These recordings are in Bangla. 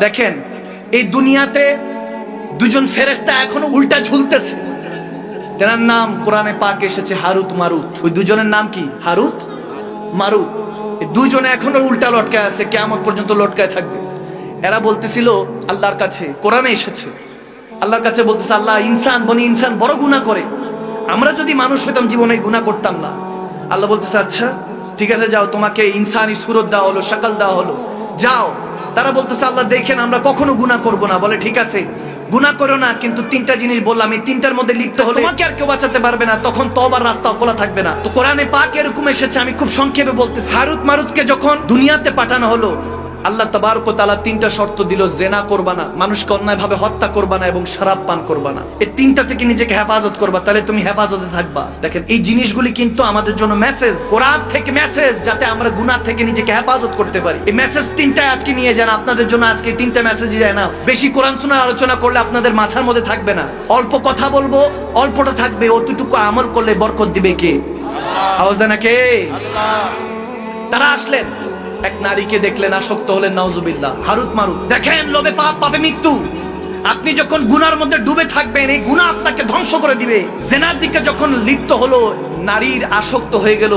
দেখেন, এই দুনিয়াতে দুজন ফেরেশতা এখনও উল্টা ঝুলতেছে। তেনার নাম কোরআনে পাক এসেছে হারুত মারুত। ওই দুজনের নাম কি? হারুত মারুত। দুজনে এখনও উল্টা লটকায় আছে কেমন পর্যন্ত লটকায় থাকবে। এরা বলতেছিল, আল্লাহর কাছে কোরআনে এসেছে। আল্লাহর কাছে বলতেছে, আল্লাহ ইনসান, বনি ইনসান বড় গুনাহ করে। আমরা যদি মানুষ হইতাম জীবনে গুনাহ করতাম না। আল্লাহ বলতেছে আচ্ছা ঠিক আছে, যাও, তোমাকে ইনসানি সুরত দেওয়া হলো সকাল দেওয়া হলো। যাও তারা বলতেছে আল্লাহ দেখেন আমরা কখনো গুনাহ করব না। বলে ঠিক আছে গুনা করো না কিন্তু তিনটা জিনিস বললাম। এই তিনটার মধ্যে লিপ্ত হলে তোমাকে আর কেউ বাঁচাতে পারবে না। তখন তো তবার রাস্তা খোলা থাকবে না। তো কোরআনে পাক এরকম এসেছে আমি খুব সংক্ষেপে বলতে হারুত মারুতকে যখন দুনিয়াতে পাঠানো হলো আল্লাহ তাবারক তাআলা তিনটা শর্ত দিল, জেনা করবা না, মানুষকে অন্যায় ভাবে হত্যা করবা না এবং শরাব পান করবা না। এই তিনটা থেকে নিজেকে হেফাজত করবা, তাহলে তুমি হেফাজতে থাকবা। দেখেন, এই জিনিসগুলি কিন্তু আমাদের জন্য মেসেজ কোরআন থেকে মেসেজ যাতে আমরা গুনাহ থেকে নিজেকে হেফাজত করতে পারি। এই মেসেজ তিনটা আজকে নিয়ে যান, আপনাদের জন্য আজকে তিনটা মেসেজই যায় না। বেশি কোরআন শোনার আলোচনা করলে আপনাদের মাথার মধ্যে থাকবে না। অল্প কথা বলব, অল্পটা থাকবে, অতটুকু আমল করলে বরকত দিবে কে? আওয়াজ দেয় না কে তারা আসলেন। এক নারীকে দেখলেন আসক্ত হলেন নাউজুবিল্লাহ। হারুত মারুত। দেখেন, লোভে পাপ পাবে মৃত্যু। আপনি যখন গুনার মধ্যে ডুবে থাকবেন, এই গুনাহ আপনাকে ধ্বংস করে দিবে। জেনার দিকে যখন লিপ্ত হলো, নারীর আসক্ত হয়ে গেল।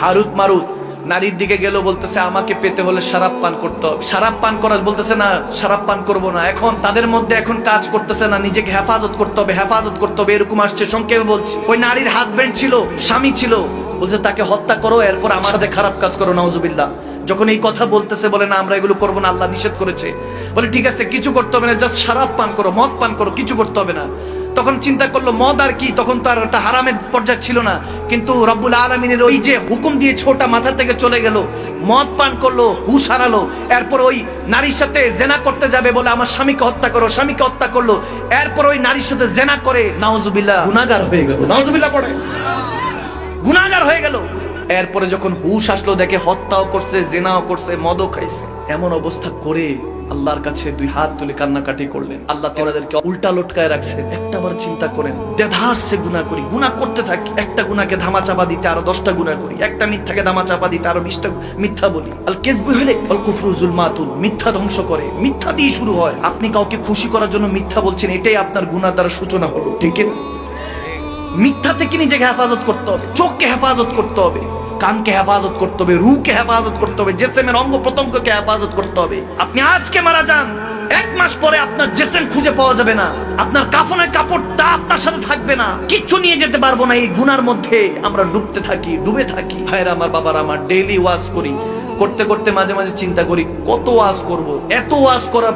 হারুত মারুত। নারীর দিকে গেল, বলতেছে, আমাকে পেতে হলে শারাপ পান করতে হবে। শারাপ পান করার বলতেছে, না শারাপ পান করব না। এখন তাদের মধ্যে এখন কাজ করতেছে না। নিজেকে হেফাজত করতে হবে, হেফাজত করতে হবে। এরকম আসছে, সংক্ষেপে বলছি। ওই নারীর হাজবেন্ড ছিল, স্বামী ছিল। বলছে, তাকে হত্যা করো, এরপর আমার সাথে খারাপ কাজ করো, নাউজুবিল্লাহ। যখন এই কথা বলতেছে, বলে, না, আমরা এগুলো করব না, আল্লাহ নিষেধ করেছে। বলে, ঠিক আছে, কিছু করতে হবে না জাস্ট শারাপ পান করো, মদ পান করো, কিছু করতে হবে না। তখন চিন্তা করল, মদ আর কি, তখন তো আর একটা হারামের পর্যায়ে ছিল না। কিন্তু রব্বুল আলমিনের ওই যে হুকুম দিয়ে ছোটা মাথা থেকে চলে গেল, মদ পান করল, হুশ হারালো। এরপর ওই নারীর সাথে জেনা করতে যাবে বলে, আমার স্বামীকে হত্যা করো, স্বামীকে হত্যা করল। এরপর ওই নারীর সাথে জেনা করে, নাউজুবিল্লাহ গুনাগার হয়ে গেল। নাউজুবিল্লাহ পড়ে। গুনাগার হয়ে গেল। এরপরে যখন হুশ আসলো, দেখে হত্যাও করছে, জেনাও করছে, মদও খাইছে। এমন অবস্থা করে আল্লাহর কাছে দুই হাত তুলে কান্নাকাটি করলেন। আল্লাহ তেনাদেরকে উল্টা লটকায় রাখছে একটা বার চিন্তা করেন, দেধার সে গুণা করি গুণা করতে থাকি, একটা গুণাকে ধামা চাপা দিতে আরও দশটা গুণা করি, একটা মিথ্যাকে ধামা চাপা দিতে আরও বিশটা মিথ্যা বলি। আল কেসবু হলে অল কুফরুজুল মাতুল মিথ্যা ধ্বংস করে, মিথ্যা দিয়ে শুরু হয়। আপনি কাউকে খুশি করার জন্য মিথ্যা বলছেন, এটাই আপনার গুণার দ্বারা সূচনা হলো। ঠিক না? মিথ্যা থেকে নিজেকে হেফাজত করতে হবে, চোখকে হেফাজত করতে হবে, কানকে হেফাজত করতে হবে রুকে হেফাজত করতে হবে, জেসেমের অঙ্গ প্রত্যঙ্গকে হেফাজত করতে হবে। আপনি আজকে মারা যান, এক মাস পরে আপনার জেসেম খুঁজে পাওয়া যাবে না, আপনার কাফনের কাপড়টা আপনার সাথে থাকবে না, কিচ্ছু নিয়ে যেতে পারব না, এই গুনার মধ্যে আমরা ডুবতে থাকি, ডুবে থাকি। ভাইরা আমার বাবার, আমার ডেইলি ওয়াজ করি, করতে করতে মাঝে মাঝে চিন্তা করি, কত ওয়াজ করব, এত ওয়াজ করার